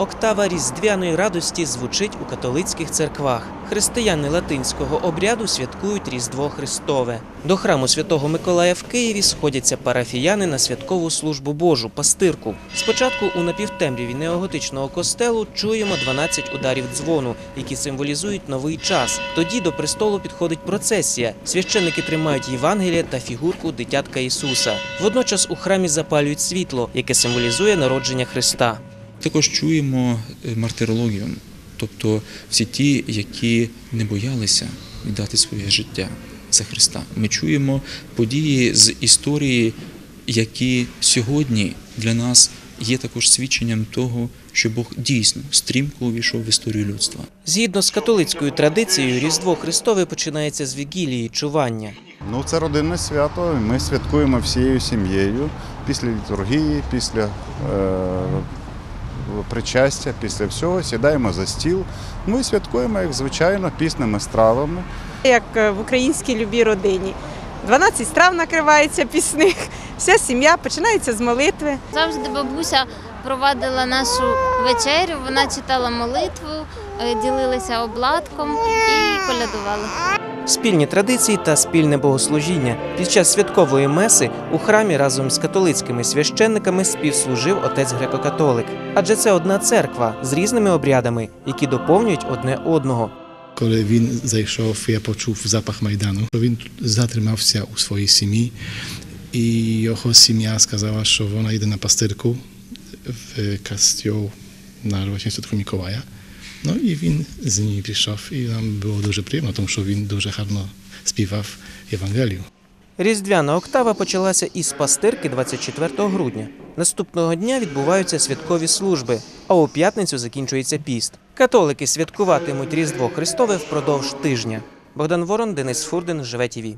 Октава різдвяної радості звучить у католицьких церквах. Християни латинського обряду святкують Різдво Христове. До храму Святого Миколая в Києві сходяться парафіяни на святкову службу Божу пастирку. Спочатку у напівтемряві неоготичного костелу чуємо 12 ударів дзвону, які символізують новий час. Тоді до престолу підходить процесія. Священники тримають Євангелія та фігурку дитятка Ісуса. Водночас у храмі запалюють світло, яке символізує народження Христа. Також чуємо е, мартирологію, тобто всі ті, які не боялися віддати своє життя за Христа. Ми чуємо події з історії, які сьогодні для нас є також свідченням того, що Бог дійсно стрімко увійшов в історію людства. Згідно з католицькою традицією, Різдво Христове починається з вігілії чування. Ну, це родинне свято. Ми святкуємо всією сім'єю після літургії, після е, причастя, після всього сідаємо за стіл. Ну і святкуємо, як звичайно, пісними стравами. як е, в українській любій родині. 12 страв накривається пісних, вся сім'я починається з молитви. Завжди бабуся провадила нашу вечерю, вона читала молитву, е, ділилася обладком і колядували. Спільні традиції та спільне богослужіння. Під час святкової меси у храмі разом з католицькими священниками співслужив отець греко-католик. Адже це одна церква з різними обрядами, які доповнюють одне одного. Коли він зайшов, я почув запах Майдану. Він затримався у своїй сім'ї, і його сім'я сказала, що вона йде на пастирку в костьол на Рождество Святого Миколая. Ну і він з ними прийшов, і нам було дуже приємно, тому що він дуже гарно співав Євангелію. Різдвяна октава почалася із пастирки 24 грудня. Наступного дня відбуваються святкові служби, а у п'ятницю закінчується піст. Католики святкуватимуть Різдво Христове впродовж тижня. Богдан Ворон, Денис Фурден, Живе ТІВІ.